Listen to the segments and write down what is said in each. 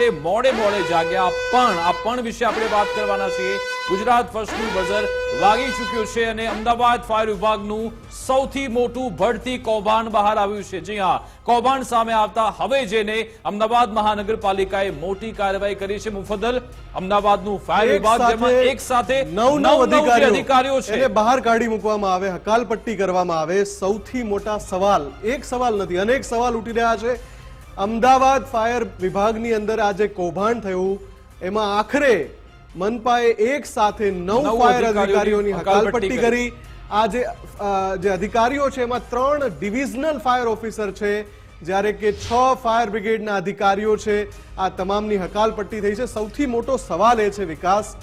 મોડે મોડે જાગ્યા પણ આ પણ વિશે આપણે વાત કરવાના છીએ. ગુજરાત ફર્સ્ટનું બઝર વાગી ચૂક્યું છે અને અમદાવાદ ફાયર વિભાગનું સૌથી મોટું ભડતી કૌભાંડ બહાર આવ્યું છે. જી હા કૌભાંડ સામે આવતા હવે જેને અમદાવાદ મહાનગરપાલિકાએ મોટી કાર્યવાહી કરી છે. મુફદ્દલ અમદાવાદનું ફાયર વિભાગ જેમાં એક સાથે નવ નવ અધિકારીઓ અધિકારીઓ છે. એને બહાર કાઢી મૂકવામાં આવે હકાલપટ્ટી કરવામાં આવે. સૌથી મોટા સવાલ એક સવાલ નથી અનેક સવાલ ઉઠી રહ્યા છે. અમદાવાદ ફાયર વિભાગની અંદર આજે કૌભાંડ થયું. એમાં આખરે મનપાએ એક સાથે નવ ફાયર અધિકારીઓની હકાલપટ્ટી કરી. આ જે જે અધિકારીઓ છે એમાં ત્રણ ડિવિઝનલ ફાયર ઓફિસર છે. જ્યારે કે છ ફાયર બ્રિગેડના અધિકારીઓ છે. આ તમામની હકાલપટ્ટી થઈ છે. સૌથી મોટો સવાલ એ છે વિકાસ.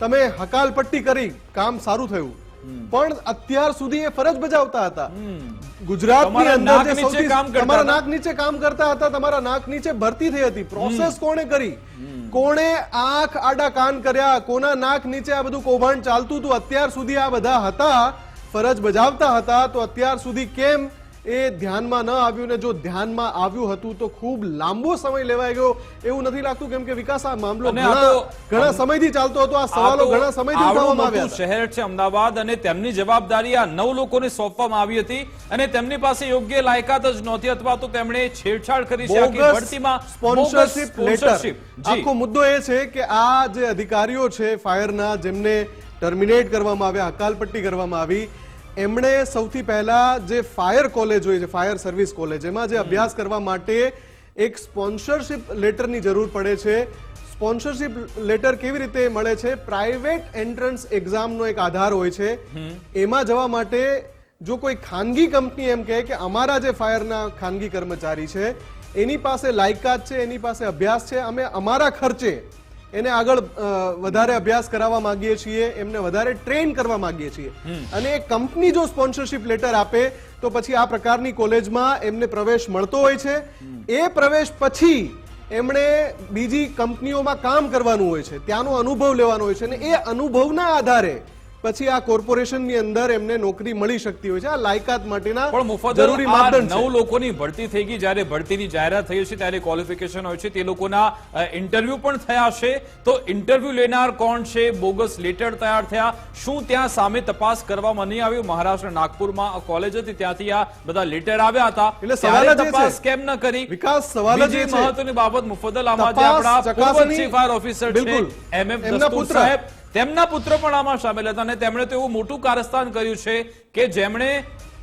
તમે હકાલપટ્ટી કરી. કામ સારું થયું. પણ અત્યાર સુધી એ ફરજ બજાવતા હતા. ગુજરાતની તમારા અંદર નાક જે નીચે સૌથી તમારા નાક નીચે કામ કરતા હતા તમારા નાક નીચે ભરતી થઈ હતી. પ્રોસેસ કોણે કરી? કોણે આંખ આડા કાન કર્યા કોના નાક નીચે આ બધું કૌભાંડ ચાલતું હતું? અત્યાર સુધી આ બધા હતા ફરજ બજાવતા હતા તો અત્યાર સુધી કેમ એ ધ્યાનમાં ન આવ્યું ને જો ધ્યાનમાં આવ્યું હતું તો ખૂબ લાંબો સમય લેવાઈ ગયો. એવું નથી લાગતું કેમ કે વિકાસ આ મામલો ઘણા સમયથી ચાલતો હતો. આ સવાલો ઘણા સમયથી ઉઠાવવામાં આવ્યા શહેર છે અમદાવાદ અને તેમની જવાબદારી આ નવ લોકોને સોંપવામાં આવી હતી અને તેમની પાસે યોગ્ય લાયકાત જ નહોતી અથવા તો તેમણે છેડછાડ કરી છે આખી ભરતીમાં. સ્પોન્સરશિપ લેટર આખો મુદ્દો એ છે કે આ જે અધિકારીઓ છે ફાયરના જેમને ટર્મિનેટ કરવામાં આવ્યા હકાલપટ્ટી કરવામાં આવી એમણે સૌથી પહેલા જે ફાયર કોલેજ હોય છે ફાયર સર્વિસ કોલેજ એમાં જે અભ્યાસ કરવા માટે એક સ્પોન્સરશિપ લેટરની જરૂર પડે છે. સ્પોન્સરશિપ લેટર કેવી રીતે મળે છે? પ્રાઇવેટ એન્ટ્રન્સ એક્ઝામનો એક આધાર હોય છે. એમાં જવા માટે જો કોઈ ખાનગી કંપની એમ કહે કે અમારા જે ફાયરના ખાનગી કર્મચારી છે એની પાસે લાયકાત છે એની પાસે અભ્યાસ છે અમે અમારા ખર્ચે એને આગળ વધારે અભ્યાસ કરાવવા માંગીએ છીએ એમને વધારે ટ્રેન કરવા માંગીએ છીએ. અને એ કંપની જો સ્પોન્સરશિપ લેટર આપે તો પછી આ પ્રકારની કોલેજમાં એમને પ્રવેશ મળતો હોય છે. એ પ્રવેશ પછી એમણે બીજી કંપનીઓમાં કામ કરવાનું હોય છે. ત્યાંનો અનુભવ લેવાનો હોય છે. અને એ અનુભવના આધારે પછી આ કોર્પોરેશનની અંદર એમને નોકરી મળી શકતી હોય છે. આ લાયકાત માટેના પણ મુફત જરૂરી માપદંડ નવ લોકોની ભરતી થઈ ગઈ. જ્યારે ભરતીની જાહેરાત થઈ છે ત્યારે ક્વોલિફિકેશન હોય છે. તે લોકોના ઇન્ટરવ્યુ પણ થયા છે તો ઇન્ટરવ્યુ લેનાર કોણ છે? બોગસ લેટર તૈયાર થયા. શું ત્યાં સામે તપાસ કરવામાં નહીં આવ્યું? મહારાષ્ટ્ર નાગપુરમાં કોલેજ હતી. ત્યાંથી આ બધા લેટર આવ્યા હતા. એટલે સવાલ. તપાસ કેમ ન કરી? વિકાસ સવાલ જ. મહત્વની બાબત મુફદ્દલ આમાં જે આપણા પૂર્વ ચીફ ફાયર ઓફિસર છે એમએમ દસ્તુર સાહેબ. તેમના પુત્ર પણ આમાં સામેલ હતા અને તેમણે તો એવું મોટું કારસ્તાન કર્યું છે કે જેમણે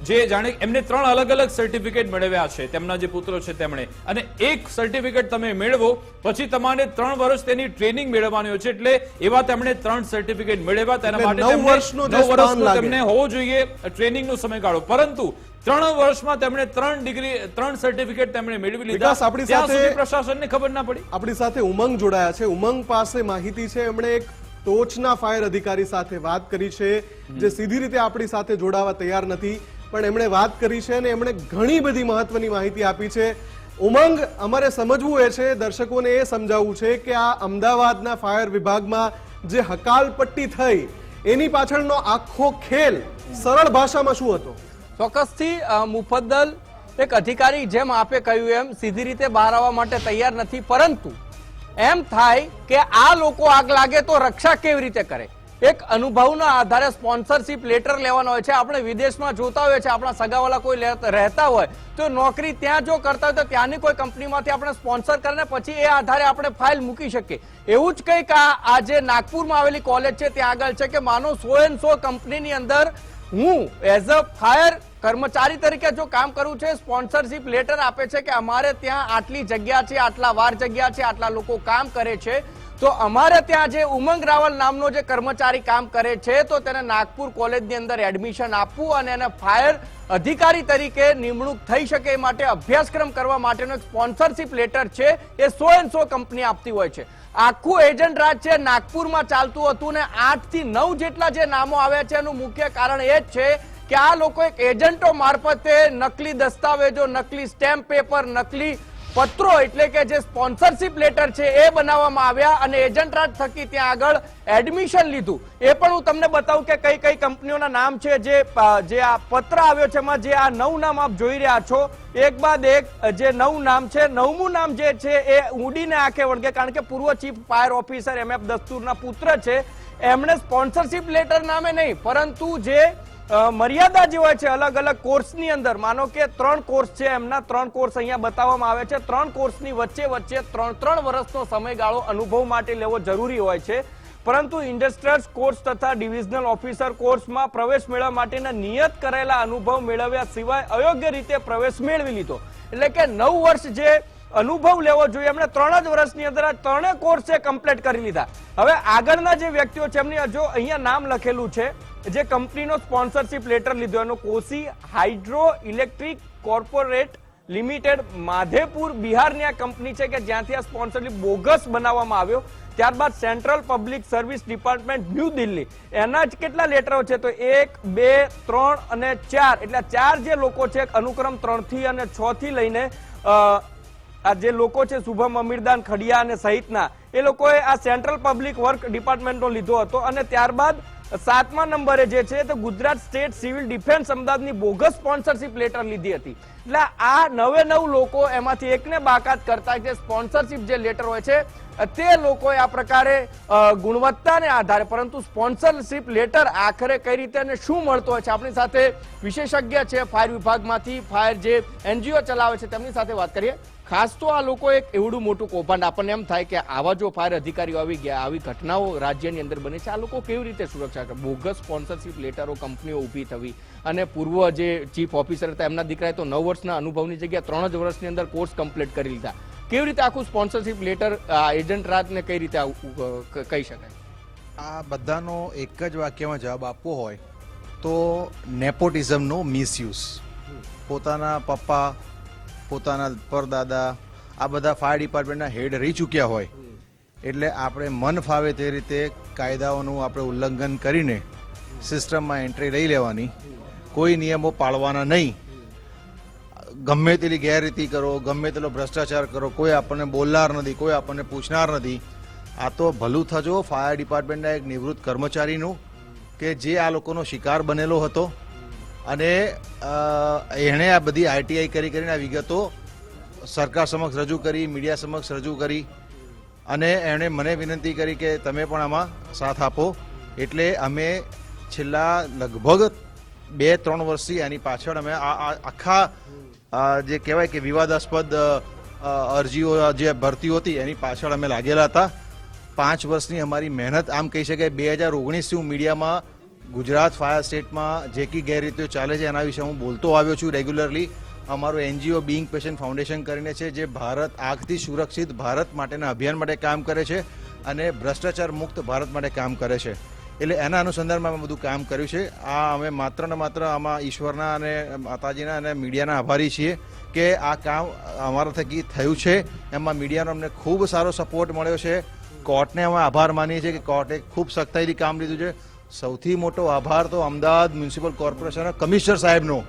જે જાણે એમને ત્રણ અલગ અલગ સર્ટિફિકેટ મેળવ્યા છે તેમના જે પુત્રો છે તેમણે. અને એક સર્ટિફિકેટ તમે મેળવો પછી તમારે ત્રણ વર્ષ તેની ટ્રેનિંગ મેળવવાની હોય છે એટલે એવા તેમણે ત્રણ સર્ટિફિકેટ મેળવ્યા તેના માટે નવ તેમને વર્ષનો હોવો જોઈએ ટ્રેનિંગનો સમયગાળો પરંતુ ત્રણ વર્ષમાં તેમણે ત્રણ ડિગ્રી ત્રણ સર્ટિફિકેટ તેમણે મેળવી લીધા. આપણી સાથે- પ્રશાસનને ખબર ના પડી. આપણી સાથે ઉમંગ જોડાયા છે. ઉમંગ પાસે માહિતી છે. એમણે એક ટોચના ફાયર અધિકારી સાથે વાત કરી છે, જે સીધી રીતે આપણી સાથે જોડાવા તૈયાર નથી. પણ એમણે વાત કરી છે અને એમણે ઘણી બધી મહત્વની માહિતી આપી છે. ઉમંગ, અમારે સમજવું એ છે, દર્શકોને એ સમજાવવું છે કે આ અમદાવાદના ફાયર વિભાગમાં જે હકાલપટ્ટી થઈ, એની પાછળનો આખો ખેલ સરળ ભાષામાં શું હતો? ચોક્કસથી મુફદ્દલ એક અધિકારી જેમ આપે કહ્યું એમ, સીધી રીતે બહાર આવવા માટે તૈયાર નથી, પરંતુ એમ થાય કે આ લોકો આગ લાગે તો રક્ષા કેવી રીતે કરે? એક અનુભવના આધારે સ્પોન્સરશિપ લેટર લેવાનો હોય છે. આપણે વિદેશમાં જોતા હોય છે આપણા સગાવાલા કોઈ રહેતા હોય, તો નોકરી ત્યાં જો કરતા હોય તો ત્યાંની કોઈ કંપનીમાંથી આપણે સ્પોન્સર કરીને પછી એ આધારે આપણે ફાઇલ મૂકી શકીએ. એવું જ કંઈક આ જે નાગપુરમાં આવેલી કોલેજ છે, ત્યાં આગળ છે કે માનો સો એન્ડ સો કંપનીની અંદર હું, એઝ અ ફાયર કર્મચારી તરીકે જો કામ કરવું છે સ્પોન્સરશિપ લેટર આપે છે કે અમારે ત્યાં આટલી જગ્યા છે, આટલા વાર જગ્યા છે, આટલા લોકો કામ કરે છે, તો અમારે ત્યાં જે ઉમંગ રાવલ નામનો જે કર્મચારી કામ કરે છે, તો તેને નાગપુર કોલેજની અંદર એડમિશન આપવું અને એને ફાયર અધિકારી તરીકે નિમણૂક થઈ શકે એ માટે અભ્યાસક્રમ કરવા માટેનો એક સ્પોન્સરશિપ લેટર છે, એ સો એન્ડ સો કંપની આપતી હોય છે. આખું એજન્ટ રાજ છે, નાગપુરમાં ચાલતું હતું ને આઠથી નવ જેટલા જે નામો આવ્યા છે, એનું મુખ્ય કારણ એ જ છે કે આ લોકો એક એજન્ટો મારફતે નકલી દસ્તાવેજો, નકલી સ્ટેમ્પ પેપર, નકલી પત્રો એટલે કે જે સ્પોન્સરશિપ લેટર છે એ બનાવવામાં આવ્યા અને એજન્ટ રાજ થકી ત્યાં આગળ એડમિશન લીધું. એ પણ હું તમને બતાવું કે કઈ કઈ કંપનીઓના નામ છે જે જે આ પત્ર આવ્યો છે એમાં જે આ નવ નામ આપ જોઈ રહ્યા છો. એક બાદ એક જે નવું નામ છે, નવમું નામ જે છે એ ઉડીને આંખે વળગે કારણ કે પૂર્વ chief fire officer M F દસ્તુરના પુત્ર છે. એમણે સ્પોન્સરશિપ લેટર નામે નહીં, પરંતુ જે મર્યાદા જે હોય છે અલગ અલગ કોર્સની અંદર. માનો કે ત્રણ કોર્સ છે, એમના ત્રણ કોર્સ અહીંયા બતાવવામાં આવે છે. ત્રણ કોર્સની વચ્ચે વચ્ચે ત્રણ ત્રણ વર્ષનો સમયગાળો અનુભવ માટે લેવો જરૂરી હોય છે. પરંતુ ઇન્ડસ્ટ્રીયલ કોર્સ તથા ડિવિઝનલ ઓફિસર કોર્સમાં પ્રવેશ મેળવવા માટેના નિયત કરેલા અનુભવ મેળવ્યા સિવાય અયોગ્ય રીતે પ્રવેશ મેળવી લીધો. એટલે કે નવ વર્ષ જે અનુભવ લેવો જોઈએ, એમણે ત્રણ જ વર્ષની અંદર આ ત્રણે કોર્સ કમ્પ્લીટ કરી લીધા. હવે આગળના જે વ્યક્તિઓ છે, એમની જો અહીંયા નામ લખેલું છે જે કંપનીનો સ્પોન્સરશિપ લેટર લીધો, એનો Kosi hydro electric corporate limited Madhepur બિહારની આ કંપની છે કે જ્યાંથી આ સ્પોન્સરશિપ બોગસ બનાવવામાં આવ્યો. ત્યારબાદ central public service department New Delhi. એના જ કેટલા લેટરો છે? તો એક, બે, ત્રણ અને ચાર. એટલે ચાર જે લોકો છે, અનુક્રમ ત્રણથી અને છ થી લઈને આ જે લોકો છે, શુભમ અમીરદાન, ખડિયા અને સહિતના, એ લોકોએ આ સેન્ટ્રલ પબ્લિક વર્ક ડિપાર્ટમેન્ટનો લીધો હતો. અને ત્યારબાદ સાતમા નંબરે જે છે તો ગુજરાત સ્ટેટ સિવિલ ડિફેન્સ અમદાવાદની બોગસ સ્પોન્સરશિપ લેટર લીધી હતી. એટલે આ નવે નવ લોકો એમાંથી એકને બાકાત કરતા જે સ્પોન્સરશિપ જે લેટર હોય છે, તે લોકોએ આ પ્રકારે ગુણવત્તાને આધારે, પરંતુ સ્પોન્સરશિપ લેટર આખરે કઈ રીતે અને શું મળતો હોય છે, આપણી સાથે વિશેષજ્ઞ છે ફાયર વિભાગમાંથી, ફાયર જે એનજીઓ ચલાવે છે, તેમની સાથે વાત કરીએ. ખાસ તો આ લોકો એક એવડું મોટું કૌભાંડ. આપણને એમ થાય કે આવા જો ફાયર અધિકારીઓ આવી ગયા, આવી ઘટનાઓ રાજ્યની અંદર બને છે, આ લોકો કેવી રીતે સુરક્ષા કરે? બોગસ સ્પોન્સરશિપ લેટરો કંપનીઓ ઊભી થવી અને પૂર્વ જે ચીફ ઓફિસર હતા, એમના દીકરાએ તો નવ વર્ષના અનુભવની જગ્યા ત્રણ જ વર્ષની અંદર કોર્સ કમ્પ્લીટ કરી લીધા. કેવી રીતે આખું સ્પોન્સરશિપ લેટર એજન્ટ રાજને કઈ રીતે કહી શકાય? આ બધાનો એક જ વાક્યમાં જવાબ આપવો હોય તો નેપોટિઝમનો મિસયુઝ. પોતાના પપ્પા, પોતાના પરદાદા, આ બધા ફાયર ડિપાર્ટમેન્ટના હેડ રહી ચૂક્યા હોય. એટલે આપણે મન ફાવે તે રીતે કાયદાઓનું આપણે ઉલ્લંઘન કરીને સિસ્ટમમાં એન્ટ્રી લઈ લેવાની. કોઈ નિયમો પાળવાના નહીં. ગમે તેટલી ગેરરીતિ કરો, ગમે તેટલો ભ્રષ્ટાચાર કરો, કોઈ આપણને બોલનાર નથી, કોઈ આપણને પૂછનાર નથી. આ તો ભલું થજો. ફાયર ડિપાર્ટમેન્ટના એક નિવૃત્ત કર્મચારીનું કે જે આ લોકોનો શિકાર બનેલો હતો. અને એણે આ બધી આઈટીઆઈ કરી કરીને આ વિગતો સરકાર સમક્ષ રજૂ કરી, મીડિયા સમક્ષ રજૂ કરી. અને એણે મને વિનંતી કરી કે તમે પણ આમાં સાથ આપો. એટલે અમે છેલ્લા લગભગ બે ત્રણ વર્ષથી એની પાછળ અમે આ, આખા જે કહેવાય કે વિવાદાસ્પદ અરજીઓ જે ભરતી હતી, એની પાછળ અમે લાગેલા હતા. પાંચ વર્ષની અમારી મહેનત, આમ કહી શકાય, બે હજાર ઓગણીસથી હું મીડિયામાં, ગુજરાત ફાયર સ્ટેટમાં જે કી ગેરરીતિઓ ચાલે છે એના વિશે હું બોલતો આવ્યો છું રેગ્યુલરલી. અમારું એનજીઓ બિંગ પેશન્ટ ફાઉન્ડેશન કરીને છે, જે ભારત આગથી સુરક્ષિત ભારત માટેના અભિયાન માટે કામ કરે છે અને ભ્રષ્ટાચાર મુક્ત ભારત માટે કામ કરે છે. એટલે એના અનુસંધાનમાં અમે બધું કામ કર્યું છે. આ અમે માત્ર ને માત્ર આમાં ઈશ્વરના અને માતાજીના અને મીડિયાના આભારી છીએ કે આ કામ અમારા થકી થયું છે. એમાં મીડિયાનો અમને ખૂબ સારો સપોર્ટ મળ્યો છે. કોર્ટને અમે આભાર માનીએ છીએ કે કોર્ટે ખૂબ સખ્તાઈથી કામ લીધું છે. સૌથી મોટો આભાર તો અમદાવાદ મ્યુનિસિપલ કોર્પોરેશન કમિશનર સાહેબનો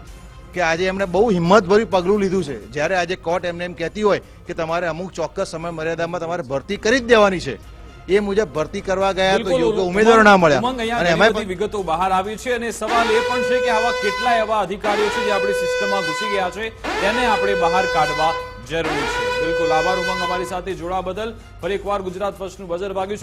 કે આજે એમણે બહુ હિંમતભર્યું પગલું લીધું છે. જ્યારે આજે કોર્ટ એમને એમ કહેતી હોય કે તમારે અમુક ચોક્કસ સમય મર્યાદામાં તમારે ભરતી કરી જ દેવાની છે. એ મુજબ ભરતી કરવા ગયા તો યોગ્ય ઉમેદવારો ના મળ્યા. અને એમાં વિગતો બહાર આવી છે અને સવાલ એ પણ છે કે આવા કેટલા એવા અધિકારીઓ છે જે આપણી સિસ્ટમમાં ઘૂસી ગયા છે તેને આપણે બહાર કાઢવા જરૂરી છે. બિલકુલ. આભાર ઉમંગ અમારી સાથે જોડા બદલ. ફરી એકવાર ગુજરાત ફર્સ્ટનું બજર વાગ્યું છે.